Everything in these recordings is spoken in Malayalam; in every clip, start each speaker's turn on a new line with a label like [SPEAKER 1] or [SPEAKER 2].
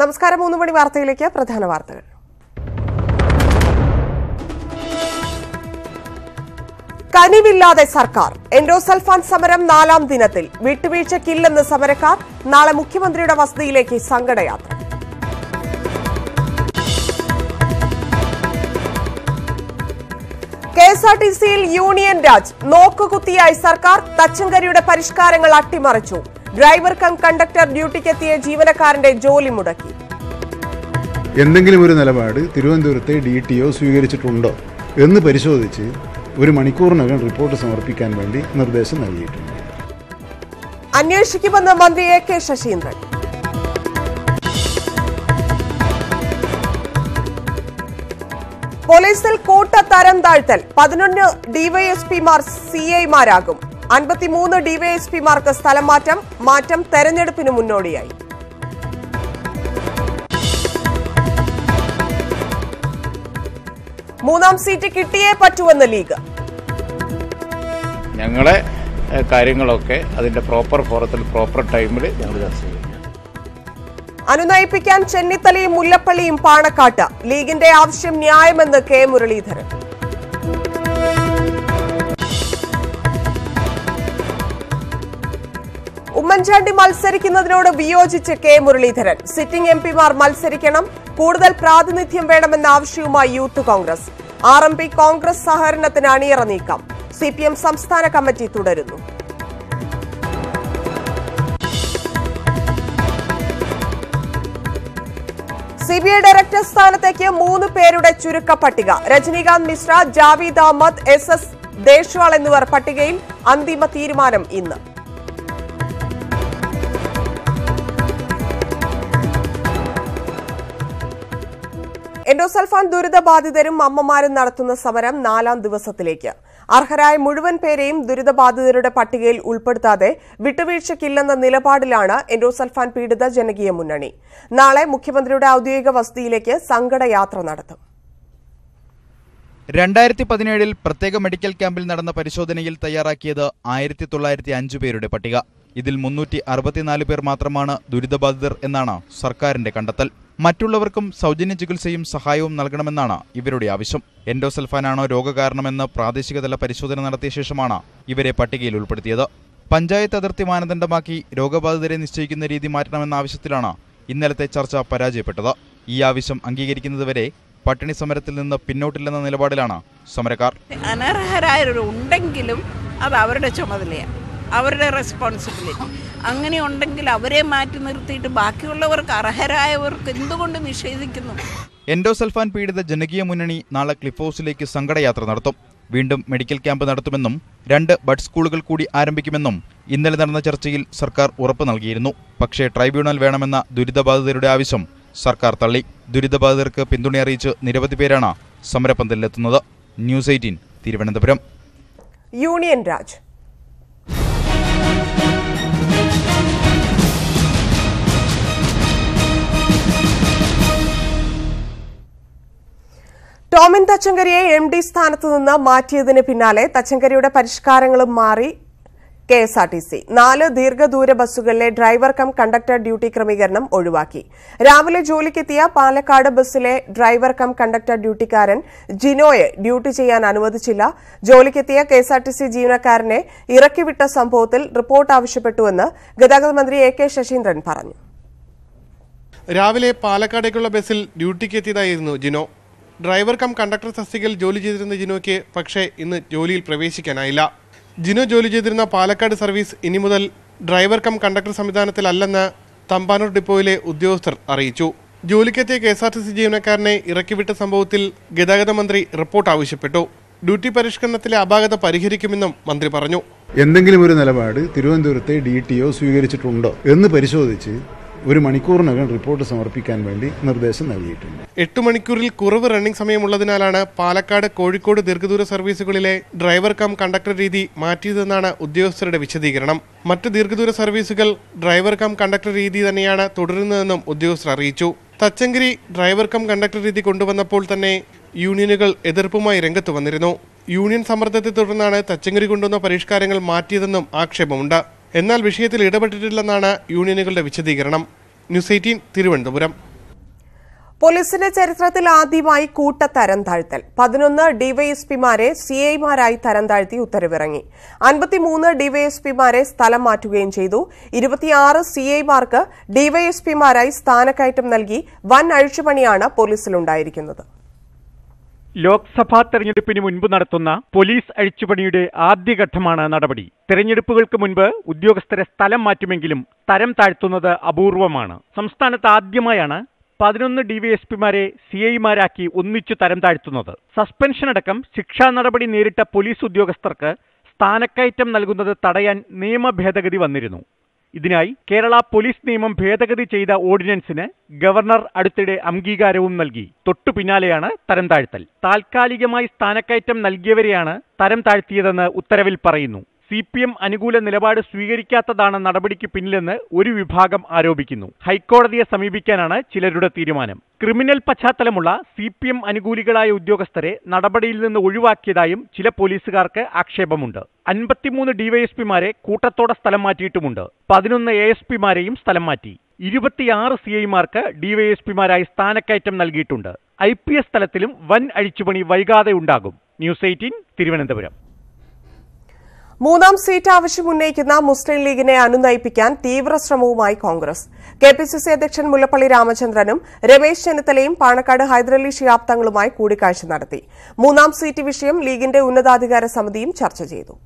[SPEAKER 1] നമസ്കാരം മൂന്ന് മണി വാർത്തയിലേക്ക് പ്രധാന വാർത്തകൾ കനിവില്ലാതെ സർക്കാർ എൻഡോസൾഫാൻ സമരം നാലാം ദിനത്തിൽ വിട്ടുവീഴ്ചക്കില്ലെന്ന് സമരക്കാർ നാളെ മുഖ്യമന്ത്രിയുടെ വസതിയിലേക്ക് സങ്കടയാത്ര കെ എസ് ആർ ടി സിയിൽ യൂണിയൻ രാജ് നോക്കുകുത്തിയായി സർക്കാർ തച്ചങ്കരിയുടെ പരിഷ്കാരങ്ങൾ അട്ടിമറിച്ചു ഡ്രൈവർ കം കണ്ടക്ടർ ഡ്യൂട്ടിക്കെത്തിയ ജീവനക്കാരന്റെ ജോലി മുടക്കി എന്തെങ്കിലും ഒരു നിലപാട് തിരുവനന്തപുരത്തെ ഡി ടി ഒ സ്വീകരിച്ചിട്ടുണ്ടോ എന്ന് പരിശോധിച്ച് ഒരു മണിക്കൂറിനകം റിപ്പോർട്ട് സമർപ്പിക്കാൻ വേണ്ടി നിർദ്ദേശം നൽകിയിട്ടുണ്ട് അന്വേഷിക്കുമെന്ന് മന്ത്രി എ കെ ശശീന്ദ്രൻ പോലീസിൽ കൂട്ട തരം താഴ്ത്തൽ പതിനൊന്ന് ഡിവൈഎസ്പിമാർ സിഐമാരാകും അൻപത്തിമൂന്ന് ഡിവൈഎസ്പിമാർക്ക് സ്ഥലം മാറ്റം മാറ്റം തെരഞ്ഞെടുപ്പിന് മുന്നോടിയായി മൂന്നാം സീറ്റ് കിട്ടിയേ പറ്റുവെന്ന് ലീഗ്
[SPEAKER 2] ഞങ്ങളെ കാര്യങ്ങളൊക്കെ അതിന്റെ പ്രോപ്പർ ഫോറത്തിൽ പ്രോപ്പർ ടൈമിൽ ഞങ്ങൾ ചർച്ച ചെയ്യും
[SPEAKER 1] അനുനയിപ്പിക്കാൻ ചെന്നിത്തലയും മുല്ലപ്പള്ളിയും പാണക്കാട്ട് ലീഗിന്റെ ആവശ്യം ന്യായമെന്ന് കെ മുരളീധരൻ ഉമ്മൻചാണ്ടി മത്സരിക്കുന്നതിനോട് വിയോജിച്ച് കെ മുരളീധരൻ സിറ്റിംഗ് എം പിമാർ മത്സരിക്കണം കൂടുതൽ പ്രാതിനിധ്യം വേണമെന്ന ആവശ്യവുമായി youth Congress R M P Congress സഹകരണത്തിന് അണിയറ നീക്കം സി പി എം സംസ്ഥാന കമ്മിറ്റി തുടരുന്നു സി ബി ഐ ഡയറക്ടർ സ്ഥാനത്തേക്ക് മൂന്ന് പേരുടെ ചുരുക്കപ്പട്ടിക രജനീകാന്ത് മിശ്ര ജാവീദ് അഹമ്മദ് എസ് എസ് ദേശവാൾ എന്നിവർ പട്ടികയിൽ അന്തിമ തീരുമാനം ഇന്ന് എൻഡോസൾഫാൻ ദുരിതബാധിതരും അമ്മമാരും നടത്തുന്ന സമരം നാലാം ദിവസത്തിലേക്ക് അർഹരായ മുഴുവൻ പേരെയും ദുരിതബാധിതരുടെ പട്ടികയിൽ ഉൾപ്പെടുത്താതെ വിട്ടുവീഴ്ചയ്ക്കില്ലെന്ന നിലപാടിലാണ് എൻഡോസൽഫാൻ പീഡിത ജനകീയ മുന്നണി നാളെ മുഖ്യമന്ത്രിയുടെ ഔദ്യോഗിക വസതിയിലേക്ക് സങ്കടയാത്ര നടത്തും
[SPEAKER 3] രണ്ടായിരത്തി പതിനേഴിൽ പ്രത്യേക മെഡിക്കൽ ക്യാമ്പിൽ നടന്ന പരിശോധനയിൽ തയ്യാറാക്കിയത് ആയിരത്തി തൊള്ളായിരത്തി അഞ്ചു പേരുടെ പട്ടിക ഇതിൽ മുന്നൂറ്റി അറുപത്തിനാല് പേർ മാത്രമാണ് ദുരിതബാധിതർ എന്നാണ് സർക്കാരിന്റെ കണ്ടെത്തൽ മറ്റുള്ളവർക്കും സൗജന്യ ചികിത്സയും സഹായവും നൽകണമെന്നാണ് ഇവരുടെ ആവശ്യം എൻഡോസൽഫാനാണോ രോഗകാരണമെന്ന് പ്രാദേശികതല പരിശോധന നടത്തിയ ശേഷമാണ് ഇവരെ പട്ടികയിൽ ഉൾപ്പെടുത്തിയത് പഞ്ചായത്ത് അതിർത്തി മാനദണ്ഡമാക്കി രോഗബാധിതരെ നിശ്ചയിക്കുന്ന രീതി മാറ്റണമെന്ന ആവശ്യത്തിലാണ് ഇന്നലത്തെ ചർച്ച പരാജയപ്പെട്ടത് ഈ ആവശ്യം അംഗീകരിക്കുന്നതുവരെ പട്ടിണി സമരത്തിൽ നിന്ന് പിന്നോട്ടില്ലെന്ന നിലപാടിലാണ് സമരക്കാർ
[SPEAKER 4] അനർഹരായ അത് അവരുടെ ചുമതലയാണ് അവരുടെ റെസ്പോൺസിബിലിറ്റി അങ്ങനെ ഉണ്ടെങ്കിൽ അവരെ മാറ്റി നിർത്തിയിട്ട് ബാക്കിയുള്ളവർക്ക് അർഹരായവർക്ക് എന്തുകൊണ്ട്
[SPEAKER 3] നിഷേധിക്കുന്നു എൻഡോസൽഫാൻ പീഡിത ജനകീയ മുന്നണി നാളെ ക്ലിഫ് ഹൗസിലേക്ക് സങ്കടയാത്ര നടത്തും വീണ്ടും മെഡിക്കൽ ക്യാമ്പ് നടത്തുമെന്നും രണ്ട് ബഡ് സ്കൂളുകൾ കൂടി ആരംഭിക്കുമെന്നും ഇന്നലെ നടന്ന ചർച്ചയിൽ സർക്കാർ ഉറപ്പ് നൽകിയിരുന്നു പക്ഷേ ട്രൈബ്യൂണൽ വേണമെന്ന ദുരിതബാധിതരുടെ ആവശ്യം സർക്കാർ തള്ളി ദുരിതബാധിതർക്ക് പിന്തുണ അറിയിച്ച് നിരവധി പേരാണ് സമരപന്തലിലെത്തുന്നത് news eighteen Thiruvananthapuram union raj
[SPEAKER 1] Tomin തച്ചങ്കരിയെ എം ഡി സ്ഥാനത്തു നിന്ന് മാറ്റിയതിന് പിന്നാലെ തച്ചങ്കരിയുടെ പരിഷ്കാരങ്ങളും മാറി K S R T C നാല് ദീർഘദൂര ബസ്സുകളിലെ ഡ്രൈവർ കം കണ്ടക്ടർ ഡ്യൂട്ടി ക്രമീകരണം ഒഴിവാക്കി രാവിലെ ജോലിക്കെത്തിയ പാലക്കാട് ബസ്സിലെ ഡ്രൈവർ കം കണ്ടക്ടർ ഡ്യൂട്ടിക്കാരൻ ജിനോയെ ഡ്യൂട്ടി ചെയ്യാൻ അനുവദിച്ചില്ല ജോലിക്കെത്തിയ K S R T C ജീവനക്കാരനെ ഇറക്കിവിട്ട സംഭവത്തിൽ റിപ്പോർട്ട് ആവശ്യപ്പെട്ടുവെന്ന് ഗതാഗത മന്ത്രി എ കെ ശശീന്ദ്രൻ പറഞ്ഞു
[SPEAKER 3] രാവിലെ പാലക്കാടേക്കുള്ള ബസ്സിൽ ഡ്യൂട്ടിക്കെത്തിയതായിരുന്നു ജിനോ ഡ്രൈവർ കം കണ്ടക്ടർ തസ്തികയിൽ ജോലി ചെയ്തിരുന്ന ജിനോയ്ക്ക് പക്ഷേ ഇന്ന് ജോലിയിൽ പ്രവേശിക്കാനായില്ല ജിനോ ജോലി ചെയ്തിരുന്ന പാലക്കാട് സർവീസ് ഇനി മുതൽ ഡ്രൈവർ കം കണ്ടക്ടർ സംവിധാനത്തിലല്ലെന്ന് തമ്പാനൂർ ഡിപ്പോയിലെ ഉദ്യോഗസ്ഥർ അറിയിച്ചു ജോലിക്കെത്തിയ K S R T C ജീവനക്കാരനെ ഇറക്കിവിട്ട സംഭവത്തിൽ ഗതാഗത മന്ത്രി റിപ്പോർട്ട് ആവശ്യപ്പെട്ടു ഡ്യൂട്ടി പരിഷ്കരണത്തിലെ അപാകത പരിഹരിക്കുമെന്നും മന്ത്രി പറഞ്ഞു എന്തെങ്കിലും ഒരു നിലപാട് തിരുവനന്തപുരത്തെ ഡി ടി ഒ സ്വീകരിച്ചിട്ടുണ്ടോ എന്ന് പരിശോധിച്ച് ഒരു മണിക്കൂറിനകം റിപ്പോർട്ട് സമർപ്പിക്കാൻ വേണ്ടി നിർദ്ദേശം നൽകിയിട്ടുണ്ട് എട്ട് മണിക്കൂറിൽ കുറവ് റണ്ണിംഗ് സമയമുള്ളതിനാലാണ് പാലക്കാട് കോഴിക്കോട് ദീർഘദൂര സർവീസുകളിലെ ഡ്രൈവർ കം കണ്ടക്ടർ രീതി മാറ്റിയതെന്നാണ് ഉദ്യോഗസ്ഥരുടെ വിശദീകരണം മറ്റ് ദീർഘദൂര സർവീസുകൾ ഡ്രൈവർ കം കണ്ടക്ടർ രീതി തന്നെയാണ് തുടരുന്നതെന്നും ഉദ്യോഗസ്ഥർ അറിയിച്ചു തച്ചങ്കരി ഡ്രൈവർ കം കണ്ടക്ടർ രീതി കൊണ്ടുവന്നപ്പോൾ തന്നെ യൂണിയനുകൾ എതിർപ്പുമായി രംഗത്ത് വന്നിരുന്നു യൂണിയൻ സമ്മർദ്ദത്തെ തുടർന്നാണ് തച്ചങ്കരി കൊണ്ടുവന്ന പരിഷ്കാരങ്ങൾ മാറ്റിയതെന്നും ആക്ഷേപമുണ്ട് എന്നാൽ വിഷയത്തിൽ ഇടപെട്ടിട്ടില്ലെന്നാണ് യൂണിയനുകളുടെ വിശദീകരണം ന്യൂസ് എയ്റ്റീൻ തിരുവനന്തപുരം
[SPEAKER 1] പോലീസിന്റെ ചരിത്രത്തിൽ ആദ്യമായി കൂട്ട തരം താഴ്ത്തൽ പതിനൊന്ന് ഡിവൈഎസ്പിമാരെ സി ഐമാരായി തരം താഴ്ത്തി ഉത്തരവിറങ്ങി അൻപത്തിമൂന്ന് ഡിവൈഎസ്പിമാരെ സ്ഥലം മാറ്റുകയും ചെയ്തു ഇരുപത്തിയാറ് സി ഐമാർക്ക് ഡിവൈഎസ്പിമാരായി സ്ഥാനക്കയറ്റം നൽകി വൻ അഴിച്ചുപണിയാണ് പോലീസിലുണ്ടായിരിക്കുന്നത്
[SPEAKER 3] ലോക്സഭാ തെരഞ്ഞെടുപ്പിന് മുൻപ് നടത്തുന്ന പോലീസ് അഴിച്ചുപണിയുടെ ആദ്യഘട്ടമാണ് നടപടി തെരഞ്ഞെടുപ്പുകൾക്ക് മുൻപ് ഉദ്യോഗസ്ഥരെ സ്ഥലം മാറ്റുമെങ്കിലും തരം താഴ്ത്തുന്നത് അപൂർവമാണ് സംസ്ഥാനത്ത് ആദ്യമായാണ് പതിനൊന്ന് ഡിവിഎസ്പിമാരെ സി ഐമാരാക്കി ഒന്നിച്ചു തരം താഴ്ത്തുന്നത് അടക്കം ശിക്ഷാ നടപടി നേരിട്ട പോലീസ് ഉദ്യോഗസ്ഥർക്ക് സ്ഥാനക്കയറ്റം നൽകുന്നത് തടയാൻ നിയമ ഭേദഗതി വന്നിരുന്നു ഇതിനായി കേരള പോലീസ് നിയമം ഭേദഗതി ചെയ്ത ഓർഡിനൻസിന് ഗവർണർ അടുത്തിടെ അംഗീകാരവും നൽകി തൊട്ടു പിന്നാലെയാണ് തരം താഴ്ത്തൽ താൽക്കാലികമായി സ്ഥാനക്കയറ്റം നൽകിയവരെയാണ് തരം താഴ്ത്തിയതെന്ന് ഉത്തരവിൽ പറയുന്നു സി പി എം അനുകൂല നിലപാട് സ്വീകരിക്കാത്തതാണ് നടപടിക്ക് പിന്നിലെന്ന് ഒരു വിഭാഗം ആരോപിക്കുന്നു ഹൈക്കോടതിയെ സമീപിക്കാനാണ് ചിലരുടെ തീരുമാനം ക്രിമിനൽ പശ്ചാത്തലമുള്ള സി പി എം അനുകൂലികളായ ഉദ്യോഗസ്ഥരെ നടപടിയിൽ നിന്ന് ഒഴിവാക്കിയതായും ചില പോലീസുകാർക്ക് ആക്ഷേപമുണ്ട് അൻപത്തിമൂന്ന് ഡിവൈഎസ്പിമാരെ കൂട്ടത്തോടെ സ്ഥലം മാറ്റിയിട്ടുമുണ്ട് പതിനൊന്ന് എ എസ് പിമാരെയും സ്ഥലം മാറ്റി ഇരുപത്തിയാറ് സി ഐമാർക്ക് ഡിവൈഎസ്പിമാരായി സ്ഥാനക്കയറ്റം നൽകിയിട്ടുണ്ട് ഐ പി എസ് തലത്തിലും വൻ അഴിച്ചുപണി വൈകാതെ ഉണ്ടാകും ന്യൂസ് എയ്റ്റീൻ തിരുവനന്തപുരം
[SPEAKER 1] മൂന്നാം സീറ്റ് ആവശ്യം ഉന്നയിക്കുന്ന മുസ്ലിം ലീഗിനെ അനുനയിപ്പിക്കാൻ തീവ്ര ശ്രമവുമായി Congress K P C C അധ്യക്ഷൻ മുല്ലപ്പള്ളി രാമചന്ദ്രനും രമേശ് ചെന്നിത്തലയും പാണക്കാട് ഹൈദരലി ഷിയാബ് തങ്ങളുമായി കൂടിക്കാഴ്ച നടത്തി മൂന്നാം സീറ്റ് വിഷയം ലീഗിന്റെ ഉന്നതാധികാര സമിതിയും ചർച്ച ചെയ്തു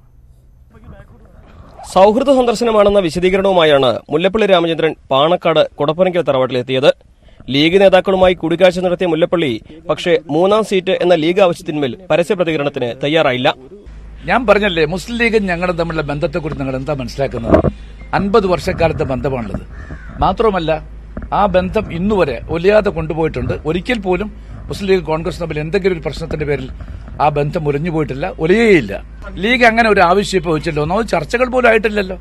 [SPEAKER 3] സൌഹൃദ സന്ദർശനമാണെന്ന വിശദീകരണവുമായാണ് മുല്ലപ്പള്ളി രാമചന്ദ്രൻ പാണക്കാട് കുടപ്പനയ്ക്കൽ തറവാട്ടിലെത്തിയത് ലീഗ് നേതാക്കളുമായി കൂടിക്കാഴ്ച നടത്തിയ മുല്ലപ്പള്ളി പക്ഷേ മൂന്നാം സീറ്റ് എന്ന ലീഗ് ആവശ്യത്തിന്മേൽ പരസ്യ പ്രതികരണത്തിന് തയ്യാറായില്ല ഞാൻ പറഞ്ഞല്ലേ മുസ്ലിം ലീഗും ഞങ്ങളും തമ്മിലുള്ള ബന്ധത്തെക്കുറിച്ച് നിങ്ങൾ എന്താ മനസ്സിലാക്കുന്നത് അൻപത് വർഷക്കാലത്തെ ബന്ധമാണുള്ളത് മാത്രമല്ല ആ ബന്ധം ഇന്നുവരെ ഒലിയാതെ കൊണ്ടുപോയിട്ടുണ്ട് ഒരിക്കൽ പോലും മുസ്ലിം ലീഗ് കോൺഗ്രസ് തമ്മിൽ എന്തെങ്കിലും ഒരു പ്രശ്നത്തിന്റെ പേരിൽ ആ ബന്ധം ഉലഞ്ഞു പോയിട്ടില്ല ഒലിയേയില്ല ലീഗ് അങ്ങനെ ഒരു ആവശ്യം ഇപ്പോൾ വെച്ചല്ലോ ഒന്നാമത് ചർച്ചകൾ പോലും ആയിട്ടില്ലല്ലോ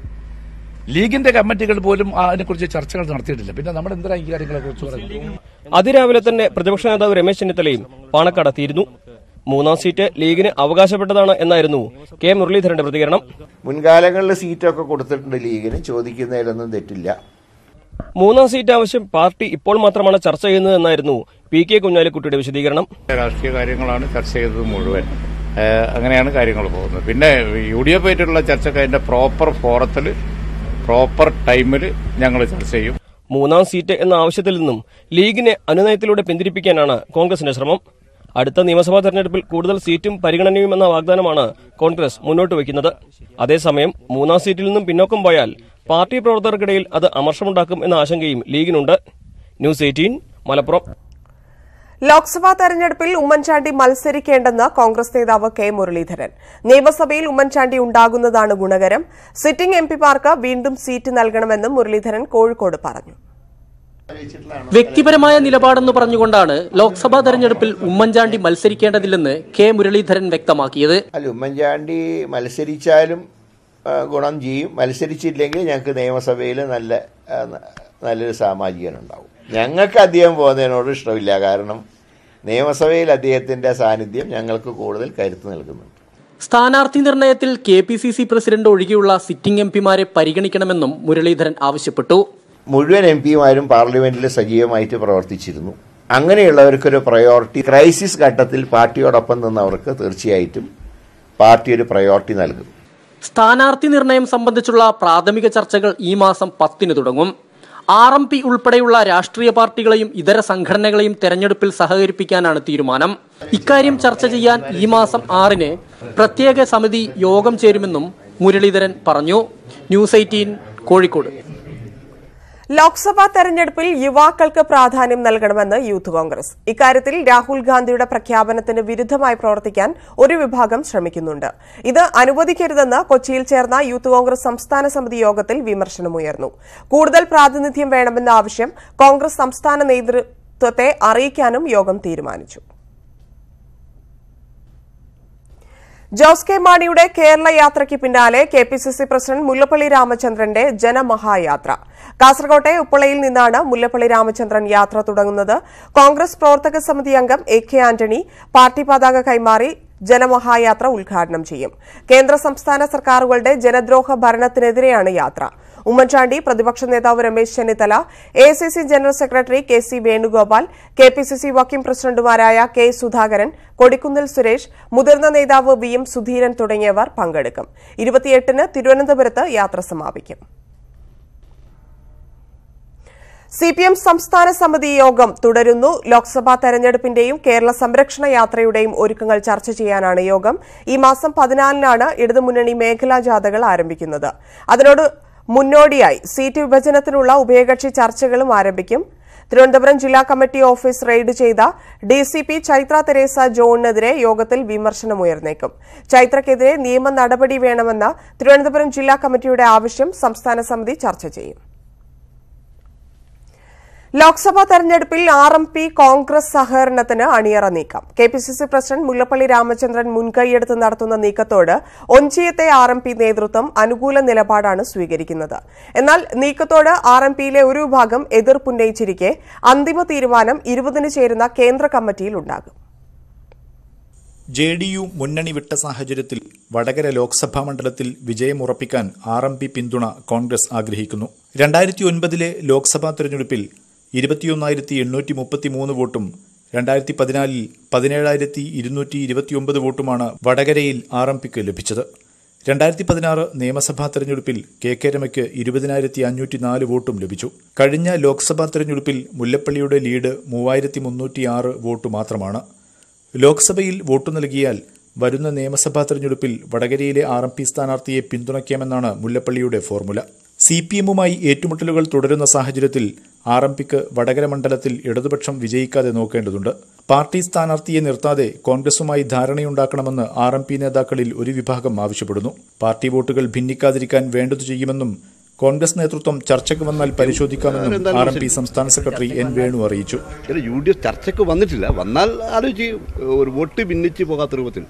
[SPEAKER 3] ലീഗിന്റെ കമ്മിറ്റികൾ പോലും അതിനെക്കുറിച്ച് ചർച്ചകൾ നടത്തിയിട്ടില്ല പിന്നെ നമ്മൾ എന്തിനാ ഈ പറയുന്നത് അതിരാവിലെ തന്നെ പ്രതിപക്ഷ നേതാവ് രമേശ് ചെന്നിത്തലയും പാണക്കാട് എത്തിയിരുന്നു മൂന്നാം സീറ്റ് ലീഗിന് അവകാശപ്പെട്ടതാണ് എന്നായിരുന്നു കെ മുരളീധരന്റെ പ്രതികരണം മുൻകാലങ്ങളിൽ സീറ്റൊക്കെ കൊടുത്തിട്ടുണ്ട് ലീഗിന് ചോദിക്കുന്നതിലൊന്നും തെറ്റില്ല മൂന്നാം സീറ്റ് ആവശ്യം പാർട്ടി ഇപ്പോൾ മാത്രമാണ് ചർച്ച ചെയ്യുന്നത് എന്നായിരുന്നു പി കെ കുഞ്ഞാലിക്കുട്ടിയുടെ വിശദീകരണം രാഷ്ട്രീയ കാര്യങ്ങളാണ് ചർച്ച ചെയ്തത് മുഴുവൻ അങ്ങനെയാണ് കാര്യങ്ങൾ പോകുന്നത് പിന്നെ യു ഡി എഫ് ആയിട്ടുള്ള ചർച്ചക്ക് അതിന്റെ പ്രോപ്പർ ഫോറത്തിൽ പ്രോപ്പർ ടൈമിൽ ഞങ്ങൾ ചർച്ച ചെയ്യും മൂന്നാം സീറ്റ് എന്ന ആവശ്യത്തിൽ നിന്നും ലീഗിനെ അനുനയത്തിലൂടെ പിന്തിരിപ്പിക്കാനാണ് കോൺഗ്രസിന്റെ ശ്രമം അടുത്ത നിയമസഭാ തെരഞ്ഞെടുപ്പിൽ കൂടുതൽ സീറ്റും പരിഗണനയുമെന്ന വാഗ്ദാനമാണ് കോൺഗ്രസ് മുന്നോട്ട് വയ്ക്കുന്നത് അതേസമയം മൂന്നാം സീറ്റിൽ നിന്നും പിന്നോക്കം പോയാൽ പാർട്ടി പ്രവർത്തകർക്കിടയിൽ അത് അമർഷമുണ്ടാക്കും എന്ന ആശങ്കയും ലീഗിനുണ്ട് ന്യൂസ് എയ്റ്റീൻ മലപ്പുറം
[SPEAKER 1] ലോക്സഭാ തെരഞ്ഞെടുപ്പിൽ ഉമ്മൻചാണ്ടി മത്സരിക്കേണ്ടെന്ന് കോൺഗ്രസ് നേതാവ് കെ മുരളീധരൻ നിയമസഭയിൽ ഉമ്മൻചാണ്ടി ഉണ്ടാകുന്നതാണ് ഗുണകരം സിറ്റിംഗ് എംപിമാർക്ക് വീണ്ടും സീറ്റ് നൽകണമെന്നും മുരളീധരൻ കോഴിക്കോട് പറഞ്ഞു
[SPEAKER 3] വ്യക്തിപരമായ നിലപാടെന്ന് പറഞ്ഞുകൊണ്ടാണ് ലോക്സഭാ തെരഞ്ഞെടുപ്പിൽ ഉമ്മൻചാണ്ടി മത്സരിക്കേണ്ടതില്ലെന്ന് കെ മുരളീധരൻ വ്യക്തമാക്കിയത് അല്ല ഉമ്മൻചാണ്ടി മത്സരിച്ചാലും ഗുണം ചെയ്യും മത്സരിച്ചില്ലെങ്കിൽ ഞങ്ങൾക്ക് നിയമസഭയിൽ നല്ല നല്ലൊരു സാമാജികനുണ്ടാവും ഞങ്ങൾക്ക് അദ്ദേഹം പോകുന്നതിനോട് ഇഷ്ടമില്ല കാരണം നിയമസഭയിൽ അദ്ദേഹത്തിന്റെ സാന്നിധ്യം ഞങ്ങൾക്ക് കൂടുതൽ കരുത്ത് നൽകുന്നുണ്ട് സ്ഥാനാർത്ഥി നിർണയത്തിൽ K P C C president ഒഴികെയുള്ള സിറ്റിംഗ് എം പിമാരെ പരിഗണിക്കണമെന്നും മുരളീധരൻ ആവശ്യപ്പെട്ടു മുഴുവൻ എം പിമാരും പാർലമെന്റിൽ സജീവമായിട്ട് പ്രവർത്തിച്ചിരുന്നു അങ്ങനെയുള്ളവർക്കൊരു പ്രയോറിറ്റി ക്രൈസിസ് ഘട്ടത്തിൽ പാർട്ടിയോടൊപ്പം നിന്നവർക്ക് തീർച്ചയായിട്ടും പാർട്ടി ഒരു പ്രയോറിറ്റി നൽകും സ്ഥാനാർത്ഥി നിർണയം സംബന്ധിച്ചുള്ള പ്രാഥമിക ചർച്ചകൾ ഈ മാസം പത്തിന് തുടങ്ങും ആർ എം പി ഉൾപ്പെടെയുള്ള രാഷ്ട്രീയ പാർട്ടികളെയും ഇതര സംഘടനകളെയും തെരഞ്ഞെടുപ്പിൽ സഹകരിപ്പിക്കാനാണ് തീരുമാനം ഇക്കാര്യം ചർച്ച ചെയ്യാൻ ഈ മാസം ആറിന് പ്രത്യേക സമിതി യോഗം ചേരുമെന്നും മുരളീധരൻ പറഞ്ഞു ന്യൂസ് എയ്റ്റീൻ കോഴിക്കോട്
[SPEAKER 1] ലോക്സഭാ തെരഞ്ഞെടുപ്പിൽ യുവാക്കൾക്ക് പ്രാധാന്യം നൽകണമെന്ന് യൂത്ത് കോൺഗ്രസ് ഇക്കാര്യത്തിൽ രാഹുൽ ഗാന്ധിയുടെ പ്രഖ്യാപനത്തിന് വിരുദ്ധമായി പ്രവർത്തിക്കാൻ ഒരു വിഭാഗം ശ്രമിക്കുന്നുണ്ട് ഇത് അനുവദിക്കരുതെന്ന് കൊച്ചിയിൽ ചേർന്ന യൂത്ത് കോൺഗ്രസ് സംസ്ഥാന സമിതി യോഗത്തിൽ വിമർശനമുയർന്നു കൂടുതൽ പ്രാതിനിധ്യം വേണമെന്ന ആവശ്യം കോൺഗ്രസ് സംസ്ഥാന നേതൃത്വത്തെ അറിയിക്കാനും യോഗം തീരുമാനിച്ചു ജോസ് കെ മാണിയുടെ കേരള യാത്രയ്ക്ക് പിന്നാലെ K P C C president Mullappally രാമചന്ദ്രന്റെ ജനമഹായാത്ര കാസർകോട്ടെ ഉപ്പളയിൽ നിന്നാണ് മുല്ലപ്പള്ളി രാമചന്ദ്രൻ യാത്ര തുടങ്ങുന്നത് കോൺഗ്രസ് പ്രവർത്തക സമിതി അംഗം എ കെ ആന്റണി പാർട്ടി പതാക കൈമാറി ജനമഹായാത്ര ഉദ്ഘാടനം ചെയ്യും കേന്ദ്ര സംസ്ഥാന സർക്കാരുകളുടെ ജനദ്രോഹ ഭരണത്തിനെതിരെയാണ് യാത്ര ഉമ്മൻചാണ്ടി പ്രതിപക്ഷ നേതാവ് Ramesh Chennithala A general secretary K C Venugopal K working പ്രസിഡന്റുമാരായ കെ സുധാകരൻ കൊടിക്കുന്നിൽ സുരേഷ് മുതിർന്ന നേതാവ് വി എം സുധീരൻ തുടങ്ങിയവർ പങ്കെടുക്കും ഇരുപത്തിയെട്ടിന് തിരുവനന്തപുരത്ത് യാത്ര സമാപിക്കും സി പി എം സംസ്ഥാന സമിതി യോഗം തുടരുന്നു ലോക്സഭാ തെരഞ്ഞെടുപ്പിന്റെയും കേരള സംരക്ഷണ യാത്രയുടെയും ഒരുക്കങ്ങൾ ചർച്ച ചെയ്യാനാണ് യോഗം ഈ മാസം പതിനാലിനാണ് ഇടതുമുന്നണി മേഖലാ ജാഥകൾ ആരംഭിക്കുന്നത് അതിനോട് മുന്നോടിയായി സീറ്റ് വിഭജനത്തിനുള്ള ഉഭയകക്ഷി ചർച്ചകളും ആരംഭിക്കും തിരുവനന്തപുരം ജില്ലാ കമ്മിറ്റി ഓഫീസ് റെയ്ഡ് ചെയ്ത D C P Chaitra Teresa ജോണിനെതിരെ യോഗത്തിൽ വിമർശനമുയർന്നേക്കും ചൈത്രക്കെതിരെ നിയമ നടപടി വേണമെന്ന തിരുവനന്തപുരം ജില്ലാ കമ്മിറ്റിയുടെ ആവശ്യം സംസ്ഥാന സമിതി ചർച്ച ചെയ്യും ലോക്സഭാ തെരഞ്ഞെടുപ്പിൽ ആർ എം പി കോൺഗ്രസ് സഹകരണത്തിന് അണിയറ നീക്കം K P C C president Mullappally Ramachandran മുൻകൈയെടുത്ത് നടത്തുന്ന നീക്കത്തോട് ഒഞ്ചിയത്തെ ആർ എം പി നേതൃത്വം അനുകൂല നിലപാടാണ് സ്വീകരിക്കുന്നത് എന്നാൽ നീക്കത്തോട് ആർ എം പിയിലെ ഒരു വിഭാഗം എതിർപ്പുന്നയിച്ചിരിക്കെ അന്തിമ തീരുമാനം ഇരുപതിന് ചേരുന്ന കേന്ദ്ര കമ്മിറ്റിയിൽ ഉണ്ടാകും
[SPEAKER 3] ജെ ഡി യു മുന്നണി വിട്ട സാഹചര്യത്തിൽ വടകര ലോക്സഭാ മണ്ഡലത്തിൽ വിജയമുറപ്പിക്കാൻ ആർ എം പി പിന്തുണ കോൺഗ്രസ് ആഗ്രഹിക്കുന്നു രണ്ടായിരത്തി ഒൻപതിലെ ലോക്സഭാ തെരഞ്ഞെടുപ്പിൽ ഇരുപത്തിയൊന്നായിരത്തി എണ്ണൂറ്റി മുപ്പത്തി മൂന്ന് വോട്ടും രണ്ടായിരത്തി പതിനാലിൽ പതിനേഴായിരത്തി ഇരുന്നൂറ്റി ഇരുപത്തിയൊമ്പത് വോട്ടുമാണ് വടകരയിൽ ആർ എം പിക്ക് ലഭിച്ചത് രണ്ടായിരത്തി പതിനാറ് നിയമസഭാ തെരഞ്ഞെടുപ്പിൽ കെ കെ രമയ്ക്ക് ഇരുപതിനായിരത്തി അഞ്ഞൂറ്റി നാല് വോട്ടും ലഭിച്ചു കഴിഞ്ഞ ലോക്സഭാ തെരഞ്ഞെടുപ്പിൽ മുല്ലപ്പള്ളിയുടെ ലീഡ് മൂവായിരത്തി മുന്നൂറ്റി ആറ് വോട്ട് മാത്രമാണ് ലോക്സഭയിൽ വോട്ട് നൽകിയാൽ വരുന്ന നിയമസഭാ തെരഞ്ഞെടുപ്പിൽ വടകരയിലെ ആർ എം പി സ്ഥാനാർത്ഥിയെ പിന്തുണയ്ക്കാമെന്നാണ് മുല്ലപ്പള്ളിയുടെ ഫോർമുല സി പി എമ്മുമായി ഏറ്റുമുട്ടലുകൾ തുടരുന്ന സാഹചര്യത്തിൽ ആർ എം പിക്ക് വടകര മണ്ഡലത്തിൽ ഇടതുപക്ഷം വിജയിക്കാതെ നോക്കേണ്ടതുണ്ട് പാർട്ടി സ്ഥാനാർത്ഥിയെ നിർത്താതെ കോൺഗ്രസുമായി ധാരണയുണ്ടാക്കണമെന്ന് ആർ എം പി നേതാക്കളിൽ ഒരു വിഭാഗം ആവശ്യപ്പെടുന്നു പാർട്ടി വോട്ടുകൾ ഭിന്നിക്കാതിരിക്കാൻ വേണ്ടതു ചെയ്യുമെന്നും കോൺഗ്രസ് നേതൃത്വം ചർച്ചയ്ക്ക് വന്നാൽ പരിശോധിക്കാമെന്നും ആർ എം പി സംസ്ഥാന സെക്രട്ടറി എൻ വേണു അറിയിച്ചു യു ഡി എഫ് ചർച്ചയ്ക്ക് വന്നിട്ടില്ല വന്നാൽ ആലോചിച്ച് ഒരു വോട്ട് ഭിന്നിച്ച് പോകാത്ത രൂപത്തിൽ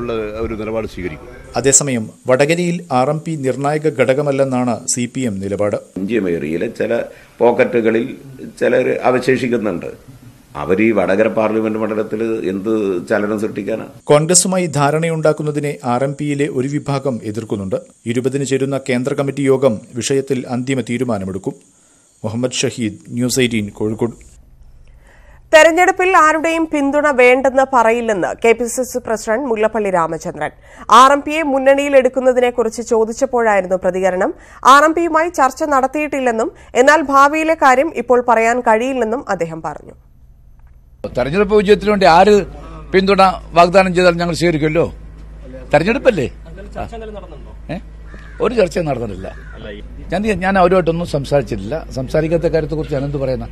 [SPEAKER 3] ഉള്ള ഒരു നിലപാട് സ്വീകരിക്കും അതേസമയം വടകരയിൽ ആർ എം പി നിർണായക ഘടകമല്ലെന്നാണ് സി പി എം നിലപാട് ചില പോക്കറ്റുകളിൽ ചിലർ അവശേഷിക്കുന്നുണ്ട് അവർ ഈ വടകര പാർലമെന്റ് മണ്ഡലത്തിൽ എന്ത് ചലനം സൃഷ്ടിക്കാനാണ് കോൺഗ്രസുമായി ധാരണയുണ്ടാക്കുന്നതിനെ ആർ എം പിയിലെ ഒരു വിഭാഗം എതിർക്കുന്നുണ്ട് ഇരുപതിന് ചേരുന്ന കേന്ദ്ര കമ്മിറ്റി യോഗം വിഷയത്തിൽ അന്തിമ തീരുമാനമെടുക്കും മുഹമ്മദ് ഷഹീദ് ന്യൂസ് എയ്റ്റീൻ കോഴിക്കോട്
[SPEAKER 1] തെരഞ്ഞെടുപ്പിൽ ആരുടെയും പിന്തുണ വേണ്ടെന്ന് പറയില്ലെന്ന് K P C C president Mullappally Ramachandran R M പിയെ മുന്നണിയിൽ എടുക്കുന്നതിനെക്കുറിച്ച് ചോദിച്ചപ്പോഴായിരുന്നു പ്രതികരണം ആർ എം പിയുമായി ചർച്ച നടത്തിയിട്ടില്ലെന്നും എന്നാൽ ഭാവിയിലെ കാര്യം ഇപ്പോൾ പറയാൻ കഴിയില്ലെന്നും അദ്ദേഹം പറഞ്ഞു
[SPEAKER 3] തെരഞ്ഞെടുപ്പ് വിജയത്തിന് വേണ്ടി ആര് പിന്തുണ വാഗ്ദാനം ചെയ്താൽ ഞങ്ങൾ സ്വീകരിക്കുമല്ലോ തെരഞ്ഞെടുപ്പല്ലേ ഒരു ചർച്ച നടന്നിട്ടില്ല ഞാൻ ഞാൻ അവരുമായിട്ടൊന്നും സംസാരിച്ചിട്ടില്ല സംസാരിക്കാത്ത കാര്യത്തെ ഞാൻ എന്ത് പറയുന്ന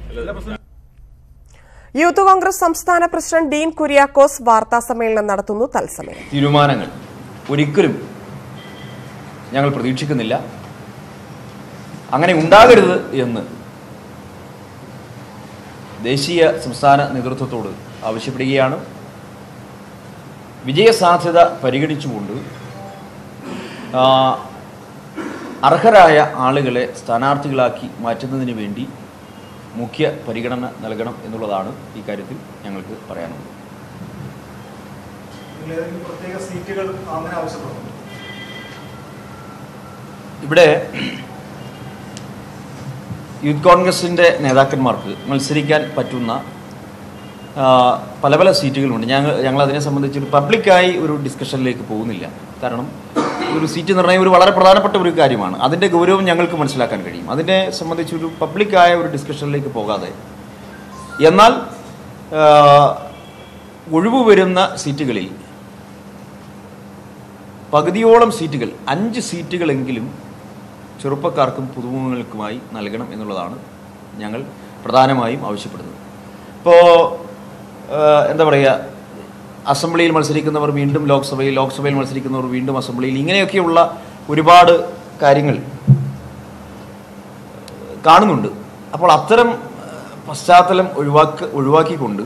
[SPEAKER 1] യൂത്ത് കോൺഗ്രസ് സംസ്ഥാന പ്രസിഡന്റ് ഡീൻ കുര്യാക്കോസ് വാർത്താ സമ്മേളനം നടത്തുന്നു തത്സമയം തീരുമാനങ്ങൾ ഒരിക്കലും
[SPEAKER 3] ഞങ്ങൾ പ്രതീക്ഷിക്കുന്നില്ല അങ്ങനെ ഉണ്ടാകരുത് എന്ന് ദേശീയ സംസ്ഥാന നേതൃത്വത്തോട് ആവശ്യപ്പെടുകയാണ് വിജയസാധ്യത പരിഗണിച്ചുകൊണ്ട് അർഹരായ ആളുകളെ സ്ഥാനാർത്ഥികളാക്കി മാറ്റുന്നതിന് വേണ്ടി മുഖ്യ പരിഗണന നൽകണം എന്നുള്ളതാണ് ഈ കാര്യത്തിൽ ഞങ്ങൾക്ക് പറയാനുള്ളത് ഇവിടെ യൂത്ത് കോൺഗ്രസിൻ്റെ നേതാക്കന്മാർക്ക് മത്സരിക്കാൻ പറ്റുന്ന പല പല സീറ്റുകളുണ്ട് ഞങ്ങൾ ഞങ്ങൾ അതിനെ സംബന്ധിച്ച് ഒരു പബ്ലിക്കായി ഒരു ഡിസ്കഷനിലേക്ക് പോകുന്നില്ല കാരണം ഒരു സീറ്റ് നിർണ്ണയം ഒരു വളരെ പ്രധാനപ്പെട്ട ഒരു കാര്യമാണ് അതിൻ്റെ ഗൗരവം ഞങ്ങൾക്ക് മനസ്സിലാക്കാൻ കഴിയും അതിനെ സംബന്ധിച്ച് ഒരു പബ്ലിക്കായ ഒരു ഡിസ്കഷനിലേക്ക് പോകാതെ എന്നാൽ ഒഴിവ് വരുന്ന സീറ്റുകളിൽ പകുതിയോളം സീറ്റുകൾ അഞ്ച് സീറ്റുകളെങ്കിലും ചെറുപ്പക്കാർക്കും പുതുമുഖങ്ങൾക്കുമായി നൽകണം എന്നുള്ളതാണ് ഞങ്ങൾ പ്രധാനമായും ആവശ്യപ്പെടുന്നത് ഇപ്പോൾ എന്താ പറയുക അസംബ്ലിയിൽ മത്സരിക്കുന്നവർ വീണ്ടും ലോക്സഭയിൽ ലോക്സഭയിൽ മത്സരിക്കുന്നവർ വീണ്ടും അസംബ്ലിയിൽ ഇങ്ങനെയൊക്കെയുള്ള ഒരുപാട് കാര്യങ്ങൾ കാണുന്നുണ്ട് അപ്പോൾ അത്തരം പശ്ചാത്തലം ഒഴിവാക്ക ഒഴിവാക്കിക്കൊണ്ട്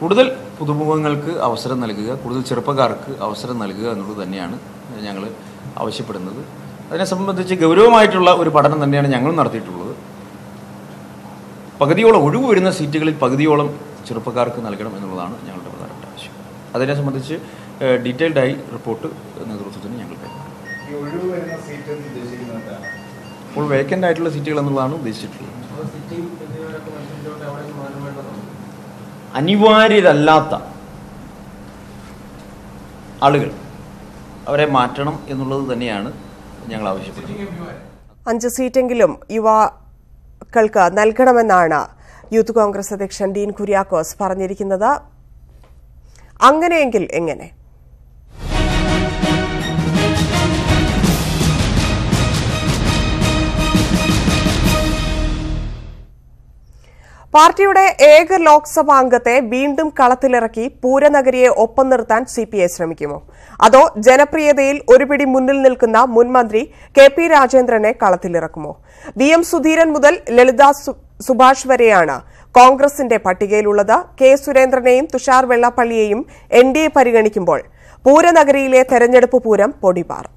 [SPEAKER 3] കൂടുതൽ പുതുമുഖങ്ങൾക്ക് അവസരം നൽകുക കൂടുതൽ ചെറുപ്പക്കാർക്ക് അവസരം നൽകുക എന്നുള്ളത് തന്നെയാണ് ഞങ്ങൾ ആവശ്യപ്പെടുന്നത് അതിനെ സംബന്ധിച്ച് ഗൗരവമായിട്ടുള്ള ഒരു പഠനം തന്നെയാണ് ഞങ്ങൾ നടത്തിയിട്ടുള്ളത് പകുതിയോളം ഒഴിവ് വരുന്ന സീറ്റുകളിൽ പകുതിയോളം ചെറുപ്പക്കാർക്ക് നൽകണം എന്നുള്ളതാണ് ഞങ്ങളുടെ പ്രധാനപ്പെട്ട ആവശ്യം അതിനെ സംബന്ധിച്ച് ഡീറ്റെയിൽഡായി റിപ്പോർട്ട് നേതൃത്വത്തിന് ഞങ്ങൾ ഇപ്പോൾ വേക്കൻ്റ് ആയിട്ടുള്ള സീറ്റുകൾ എന്നുള്ളതാണ് ഉദ്ദേശിച്ചിട്ടുള്ളത് അനിവാര്യരല്ലാത്ത ആളുകൾ അവരെ മാറ്റണം എന്നുള്ളത് തന്നെയാണ് ഞങ്ങൾ
[SPEAKER 1] ആവശ്യപ്പെടുന്നു അഞ്ച് സീറ്റെങ്കിലും യുവാക്കൾക്ക് നൽകണമെന്നാണ് യൂത്ത് കോൺഗ്രസ് അധ്യക്ഷൻ ഡീൻ കുര്യാക്കോസ് പറഞ്ഞിരിക്കുന്നത് അങ്ങനെയെങ്കിൽ എങ്ങനെ പാർട്ടിയുടെ ഏക ലോക്സഭാ അംഗത്തെ വീണ്ടും കളത്തിലിറക്കി പൂരനഗരിയെ ഒപ്പം നിർത്താൻ സി പി ഐ ശ്രമിക്കുമോ അതോ ജനപ്രിയതയിൽ ഒരുപിടി മുന്നിൽ നിൽക്കുന്ന മുൻമന്ത്രി കെ പി രാജേന്ദ്രനെ കളത്തിലിറക്കുമോ വി എം സുധീരൻ മുതൽ ലളിത സുഭാഷ് വരെയാണ് കോൺഗ്രസിന്റെ പട്ടികയിലുള്ളത് കെ സുരേന്ദ്രനെയും തുഷാർ വെള്ളാപ്പള്ളിയെയും എൻ ഡി എ പരിഗണിക്കുമ്പോൾ പൂരനഗരിയിലെ തെരഞ്ഞെടുപ്പ് പൂരം പൊടിപാറും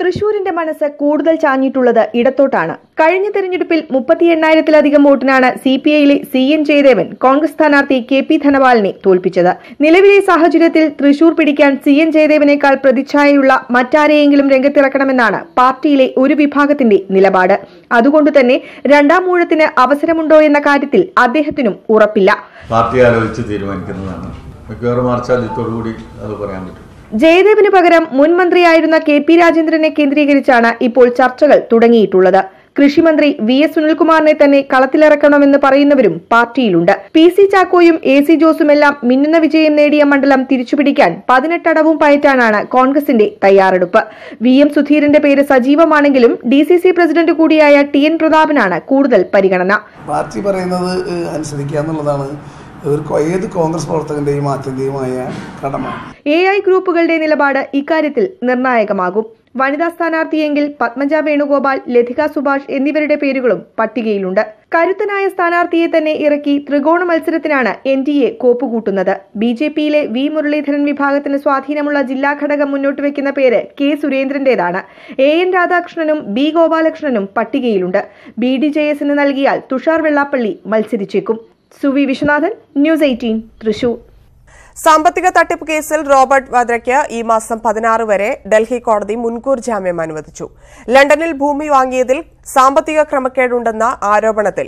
[SPEAKER 1] തൃശൂരിന്റെ മനസ്സ് കൂടുതൽ ചാഞ്ഞിട്ടുള്ളത് ഇടത്തോട്ടാണ് കഴിഞ്ഞ തെരഞ്ഞെടുപ്പിൽ മുപ്പത്തി എണ്ണായിരത്തിലധികം വോട്ടിനാണ് സി പി ഐയിലെ സി എൻ ജയദേവൻ കോൺഗ്രസ് സ്ഥാനാർത്ഥി കെ പി ധനപാലിനെ തോൽപ്പിച്ചത് നിലവിലെ സാഹചര്യത്തിൽ തൃശൂർ പിടിക്കാൻ സി എൻ ജയദേവനേക്കാൾ പ്രതിച്ഛായയുള്ള മറ്റാരെയെങ്കിലും രംഗത്തിറക്കണമെന്നാണ് പാർട്ടിയിലെ ഒരു വിഭാഗത്തിന്റെ നിലപാട് അതുകൊണ്ട് തന്നെ രണ്ടാം ഊഴത്തിന് അവസരമുണ്ടോ എന്ന കാര്യത്തിൽ അദ്ദേഹത്തിനും ഉറപ്പില്ല പാർട്ടി ആലോചിച്ച് തീരുമാനിക്കുന്നതാണ് മിക്കവാറും മാർച്ചാൽ ഇതോടുകൂടി അത് പറയാൻ പറ്റും ജയദേവിന് പകരം മുൻ മന്ത്രിയായിരുന്ന കെ പി രാജേന്ദ്രനെ കേന്ദ്രീകരിച്ചാണ് ഇപ്പോൾ ചർച്ചകൾ തുടങ്ങിയിട്ടുള്ളത് കൃഷിമന്ത്രി വി എസ് സുനിൽകുമാറിനെ തന്നെ കളത്തിലിറക്കണമെന്ന് പറയുന്നവരും പാർട്ടിയിലുണ്ട് പി സി ചാക്കോയും എ സി ജോസുമെല്ലാം മിന്നുന്ന വിജയം നേടിയ മണ്ഡലം തിരിച്ചുപിടിക്കാൻ പതിനെട്ടടവും പയറ്റാനാണ് കോൺഗ്രസിന്റെ തയ്യാറെടുപ്പ് വി എം സുധീരന്റെ പേര് സജീവമാണെങ്കിലും ഡി സി സി പ്രസിഡന്റ് കൂടിയായ ടി എൻ പ്രതാപനാണ് കൂടുതൽ പരിഗണന പാർട്ടി പറയുന്നത് അനുസരിക്കുക ഏത് കോൺഗ്രസ് പ്രവർത്തകന്റെയും കടമ എ ഐ ഗ്രൂപ്പുകളുടെ നിലപാട് ഇക്കാര്യത്തിൽ നിർണായകമാകും വനിതാ സ്ഥാനാർത്ഥിയെങ്കിൽ പത്മജ വേണുഗോപാൽ ലതിക സുഭാഷ് എന്നിവരുടെ പേരുകളും പട്ടികയിലുണ്ട് കരുത്തനായ സ്ഥാനാർത്ഥിയെ തന്നെ ഇറക്കി ത്രികോണ മത്സരത്തിനാണ് എൻ ഡി എ കോപ്പുകൂട്ടുന്നത് ബി ജെ പിയിലെ വി മുരളീധരൻ വിഭാഗത്തിന് സ്വാധീനമുള്ള ജില്ലാ ഘടകം മുന്നോട്ട് വെക്കുന്ന പേര് കെ സുരേന്ദ്രന്റേതാണ് എ എൻ രാധാകൃഷ്ണനും ബി ഗോപാലകൃഷ്ണനും പട്ടികയിലുണ്ട് ബി ഡി ജെ എസിന് നൽകിയാൽ തുഷാർ വെള്ളാപ്പള്ളി മത്സരിച്ചേക്കും സുവി വിശ്വനാഥൻ ന്യൂസ് എയ്റ്റീൻ തൃശൂർ സാമ്പത്തിക തട്ടിപ്പ് കേസിൽ റോബർട്ട് വാദ്രയ്ക്ക് ഈ മാസം പതിനാറ് വരെ ഡൽഹി കോടതി മുൻകൂർ ജാമ്യം അനുവദിച്ചു ലണ്ടനിൽ ഭൂമി വാങ്ങിയതിൽ സാമ്പത്തിക ക്രമക്കേടുണ്ടെന്ന ആരോപണത്തിൽ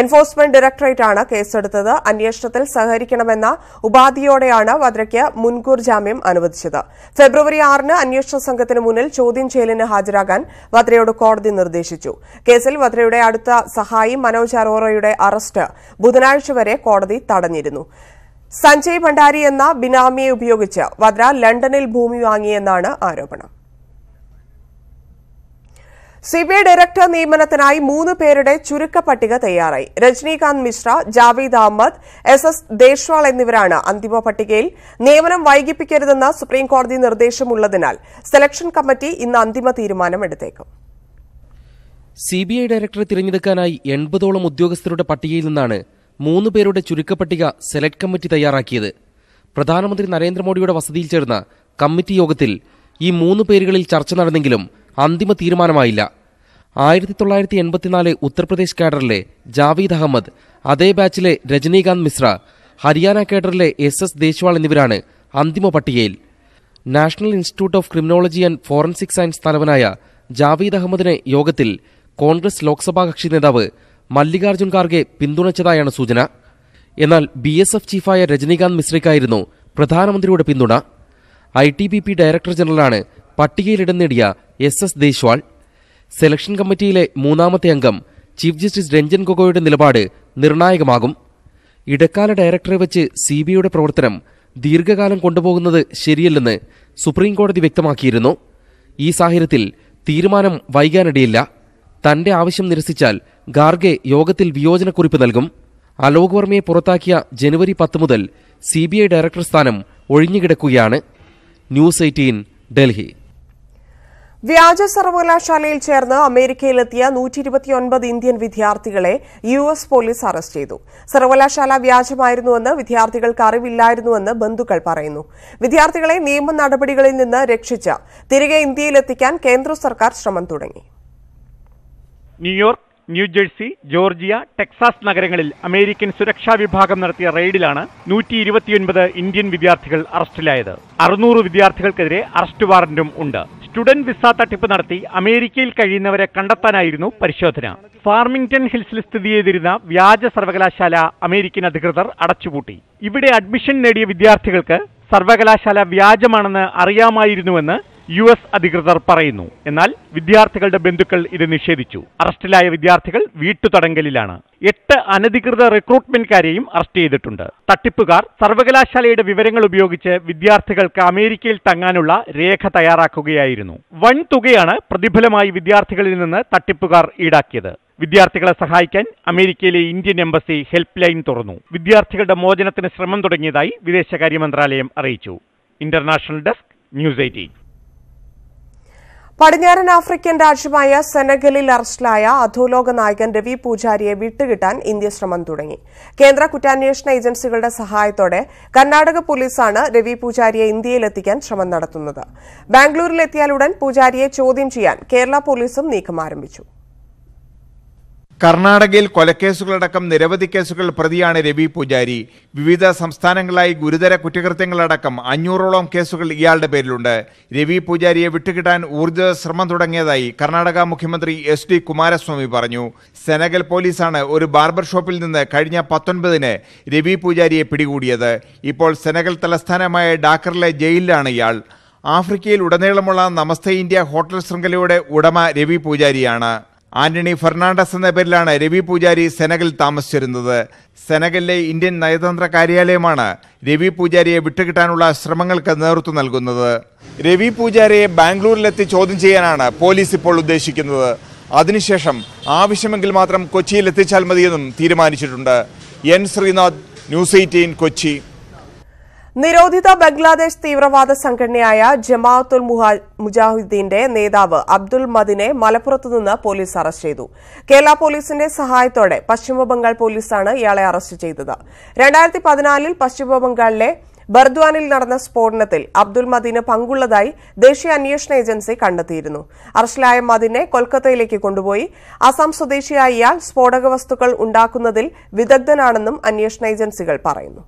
[SPEAKER 1] എൻഫോഴ്സ്മെന്റ് ഡയറക്ടറേറ്റാണ് കേസെടുത്തത് അന്വേഷണത്തിൽ സഹകരിക്കണമെന്ന ഉപാധിയോടെയാണ് വദ്രയ്ക്ക് മുൻകൂർ ജാമ്യം അനുവദിച്ചത് ഫെബ്രുവരി ആറിന് അന്വേഷണ സംഘത്തിന് മുന്നിൽ ചോദ്യം ചെയ്യലിന് ഹാജരാകാൻ വദ്രയോട് കോടതി നിർദ്ദേശിച്ചു കേസിൽ വദ്രയുടെ അടുത്ത സഹായി മനോജ് അറോറയുടെ അറസ്റ്റ് ബുധനാഴ്ച വരെ കോടതി തടഞ്ഞിരുന്നു സഞ്ജയ് ഭണ്ഡാരി എന്ന ബിനാമിയെ ഉപയോഗിച്ച് വദ്ര ലണ്ടനിൽ ഭൂമി വാങ്ങിയെന്നാണ് ആരോപണം സിബിഐ ഡയറക്ടർ നിയമനത്തിനായി മൂന്ന് പേരുടെ ചുരുക്കപ്പട്ടിക തയ്യാറായി രജനീകാന്ത് മിശ്ര ജാവീദ് അഹമ്മദ് എസ് എസ് ദേശ്വാൾ എന്നിവരാണ് അന്തിമ പട്ടികയിൽ നിയമനം വൈകിപ്പിക്കരുതെന്ന സുപ്രീംകോടതി നിർദ്ദേശമുള്ളതിനാൽ സെലക്ഷൻ കമ്മിറ്റി ഇന്ന് അന്തിമ തീരുമാനമെടുത്തേക്കും സിബിഐ ഡയറക്ടറെ തിരഞ്ഞെടുക്കാനായി എൺപതോളം ഉദ്യോഗസ്ഥരുടെ പട്ടികയിൽ നിന്നാണ് മൂന്ന് പേരുടെ ചുരുക്കപ്പട്ടിക സെലക്ട് കമ്മിറ്റി തയ്യാറാക്കിയത് പ്രധാനമന്ത്രി നരേന്ദ്രമോദിയുടെ വസതിയിൽ ചേർന്ന കമ്മിറ്റി യോഗത്തിൽ ഈ മൂന്ന് പേരുകളിൽ ചർച്ച നടന്നെങ്കിലും അന്തിമ തീരുമാനമായില്ല ആയിരത്തി തൊള്ളായിരത്തി എൺപത്തിനാല് ഉത്തർപ്രദേശ് കേഡറിലെ ജാവീദ് അഹമ്മദ് അതേ ബാച്ചിലെ രജനീകാന്ത് മിശ്ര ഹരിയാന കേഡറിലെ എസ് എസ് ദേശ്വാൾ എന്നിവരാണ് അന്തിമ പട്ടികയിൽ national institute of criminology and forensic science തലവനായ ജാവീദ് അഹമ്മദിനെ യോഗത്തിൽ കോൺഗ്രസ് ലോക്സഭാ കക്ഷി നേതാവ് മല്ലികാർജുൻ ഖാർഗെ പിന്തുണച്ചതായാണ് സൂചന എന്നാൽ ബി എസ് എഫ് ചീഫായ രജനീകാന്ത് മിശ്രയ്ക്കായിരുന്നു പ്രധാനമന്ത്രിയുടെ പിന്തുണ I T B P director ജനറലാണ് പട്ടികയിലിടം നേടിയ എസ് എസ് ദേശ്വാൾ സെലക്ഷൻ കമ്മിറ്റിയിലെ മൂന്നാമത്തെ അംഗം ചീഫ് ജസ്റ്റിസ് രഞ്ജൻ ഗൊഗോയുടെ നിലപാട് നിർണായകമാകും ഇടക്കാല ഡയറക്ടറെ വെച്ച് സി ബി ഐയുടെ പ്രവർത്തനം ദീർഘകാലം കൊണ്ടുപോകുന്നത് ശരിയല്ലെന്ന് സുപ്രീം കോടതി വ്യക്തമാക്കിയിരുന്നു ഈ സാഹചര്യത്തിൽ തീരുമാനം വൈകാനിടയില്ല തന്റെ ആവശ്യം നിരസിച്ചാൽ ഗാർഗെ യോഗത്തിൽ വിയോജനക്കുറിപ്പ് നൽകും അലോക് വർമ്മയെ പുറത്താക്കിയ ജനുവരി പത്ത് മുതൽ സി ഡയറക്ടർ സ്ഥാനം ഒഴിഞ്ഞുകിടക്കുകയാണ് ന്യൂസ് എയ്റ്റീൻ ഡൽഹി വ്യാജ സർവകലാശാലയിൽ ചേർന്ന് അമേരിക്കയിലെത്തിയ നൂറ്റി ഇരുപത്തിയൊൻപത് ഇന്ത്യൻ വിദ്യാർത്ഥികളെ യു എസ് പോലീസ് അറസ്റ്റ് ചെയ്തു സർവകലാശാല വ്യാജമായിരുന്നുവെന്ന് വിദ്യാർത്ഥികൾക്ക് അറിവില്ലായിരുന്നുവെന്ന് ബന്ധുക്കൾ പറയുന്നു വിദ്യാർത്ഥികളെ നിയമ നടപടികളിൽ നിന്ന് രക്ഷിച്ച് തിരികെ ഇന്ത്യയിലെത്തിക്കാൻ കേന്ദ്ര സർക്കാർ ശ്രമം തുടങ്ങി ന്യൂയോർക്ക് ന്യൂജേഴ്സി ജോർജിയ ടെക്സാസ് നഗരങ്ങളിൽ അമേരിക്കൻ സുരക്ഷാ വിഭാഗം നടത്തിയ റെയ്ഡിലാണ് നൂറ്റി ഇരുപത്തിയൊൻപത് ഇന്ത്യൻ വിദ്യാർത്ഥികൾ അറസ്റ്റിലായത് അറുന്നൂറ് വിദ്യാർത്ഥികൾക്കെതിരെ അറസ്റ്റ് വാറന്റും ഉണ്ട് സ്റ്റുഡന്റ് വിസ തട്ടിപ്പ് നടത്തി അമേരിക്കയിൽ കഴിയുന്നവരെ കണ്ടെത്താനായിരുന്നു പരിശോധന ഫാർമിംഗ്ടൺ ഹിൽസിൽ സ്ഥിതി ചെയ്തിരുന്ന വ്യാജ സർവകലാശാല അമേരിക്കൻ അധികൃതർ അടച്ചുപൂട്ടി ഇവിടെ അഡ്മിഷൻ നേടിയ വിദ്യാർത്ഥികൾക്ക് സർവകലാശാല വ്യാജമാണെന്ന് അറിയാമായിരുന്നുവെന്ന് യു എസ് അധികൃതർ പറയുന്നു എന്നാൽ വിദ്യാർത്ഥികളുടെ ബന്ധുക്കൾ ഇത് നിഷേധിച്ചു അറസ്റ്റിലായ വിദ്യാർത്ഥികൾ തടങ്കലിലാണ് എട്ട് അനധികൃത റിക്രൂട്ട്മെന്റ്കാരെയും അറസ്റ്റ് ചെയ്തിട്ടുണ്ട് തട്ടിപ്പുകാർ സർവകലാശാലയുടെ വിവരങ്ങൾ ഉപയോഗിച്ച് വിദ്യാർത്ഥികൾക്ക് അമേരിക്കയിൽ തങ്ങാനുള്ള രേഖ തയ്യാറാക്കുകയായിരുന്നു വൺ തുകയാണ് പ്രതിഫലമായി വിദ്യാർത്ഥികളിൽ നിന്ന് തട്ടിപ്പുകാർ ഈടാക്കിയത് വിദ്യാർത്ഥികളെ സഹായിക്കാൻ അമേരിക്കയിലെ ഇന്ത്യൻ എംബസി ഹെൽപ്പ് ലൈൻ തുറന്നു വിദ്യാർത്ഥികളുടെ മോചനത്തിന് ശ്രമം തുടങ്ങിയതായി വിദേശകാര്യ മന്ത്രാലയം അറിയിച്ചു ഇന്റർനാഷണൽ ഡെസ്ക് ന്യൂസ് എയ്റ്റീൻ പടിഞ്ഞാറൻ ആഫ്രിക്കൻ രാജ്യമായ സെനഗലിൽ അറസ്റ്റിലായ അധോലോക നായകൻ രവി പൂജാരിയെ വിട്ടുകിട്ടാൻ ഇന്ത്യ ശ്രമം തുടങ്ങി കേന്ദ്ര കുറ്റാന്വേഷണ ഏജൻസികളുടെ സഹായത്തോടെ കർണാടക പോലീസാണ് രവി പൂജാരിയെ ഇന്ത്യയിലെത്തിക്കാൻ ശ്രമം നടത്തുന്നത് ബാംഗ്ലൂരിലെത്തിയാലുടൻ പൂജാരിയെ ചോദ്യം ചെയ്യാൻ കേരള പോലീസും നീക്കം ആരംഭിച്ചു കർണാടകയിൽ കൊലക്കേസുകളടക്കം നിരവധി കേസുകൾ പ്രതിയാണ് രവി പൂജാരി വിവിധ സംസ്ഥാനങ്ങളായി ഗുരുതര കുറ്റകൃത്യങ്ങളടക്കം അഞ്ഞൂറോളം കേസുകൾ ഇയാളുടെ പേരിലുണ്ട് രവി പൂജാരിയെ വിട്ടുകിട്ടാൻ ഊർജ്ജ ശ്രമം തുടങ്ങിയതായി കർണാടക മുഖ്യമന്ത്രി എസ് ഡി കുമാരസ്വാമി പറഞ്ഞു സെനഗൽ പോലീസാണ് ഒരു ബാർബർ ഷോപ്പിൽ നിന്ന് കഴിഞ്ഞ പത്തൊൻപതിന് രവി പൂജാരിയെ പിടികൂടിയത് ഇപ്പോൾ സെനഗൽ തലസ്ഥാനമായ ഡാക്കറിലെ ജയിലിലാണ് ഇയാൾ ആഫ്രിക്കയിൽ ഉടനീളമുള്ള നമസ്തേ ഇന്ത്യ ഹോട്ടൽ ശൃംഖലയുടെ ഉടമ രവി പൂജാരിയാണ് ആന്റണി ഫെർണാണ്ടസ് എന്ന പേരിലാണ് രവി പൂജാരി സെനഗൽ താമസിച്ചിരുന്നത് സെനഗലിലെ ഇന്ത്യൻ നയതന്ത്ര കാര്യാലയമാണ് രവി പൂജാരിയെ വിട്ടുകിട്ടാനുള്ള ശ്രമങ്ങൾക്ക് നേതൃത്വം നൽകുന്നത് രവി പൂജാരിയെ ബാംഗ്ലൂരിലെത്തി ചോദ്യം ചെയ്യാനാണ് പോലീസ് ഇപ്പോൾ ഉദ്ദേശിക്കുന്നത് അതിനുശേഷം ആവശ്യമെങ്കിൽ മാത്രം കൊച്ചിയിൽ എത്തിച്ചാൽ മതിയെന്നും തീരുമാനിച്ചിട്ടുണ്ട് N Sreenath news eighteen Kochi നിരോധിത ബംഗ്ലാദേശ് തീവ്രവാദ സംഘടനയായ ജമാഅത്തുൽ മുജാഹിദ്ദീന്റെ നേതാവ് അബ്ദുൽ മദിനെ മലപ്പുറത്തുനിന്ന് പോലീസ് അറസ്റ്റ് ചെയ്തു കേരള പോലീസിന്റെ സഹായത്തോടെ പശ്ചിമബംഗാൾ പോലീസാണ് ഇയാളെ അറസ്റ്റ് ചെയ്തത് രണ്ടായിരത്തി പതിനാലിൽ പശ്ചിമബംഗാളിലെ ബർദ്വാനിൽ നടന്ന സ്ഫോടനത്തിൽ അബ്ദുൽ മദീന് പങ്കുള്ളതായി ദേശീയ അന്വേഷണ ഏജൻസി കണ്ടെത്തിയിരുന്നു അറസ്റ്റിലായ മദീനെ കൊൽക്കത്തയിലേക്ക് കൊണ്ടുപോയി അസം സ്വദേശിയായ ഇയാൾ സ്ഫോടക വസ്തുക്കൾ ഉണ്ടാക്കുന്നതിൽ വിദഗ്ധനാണെന്നും അന്വേഷണ ഏജൻസികൾ പറയുന്നു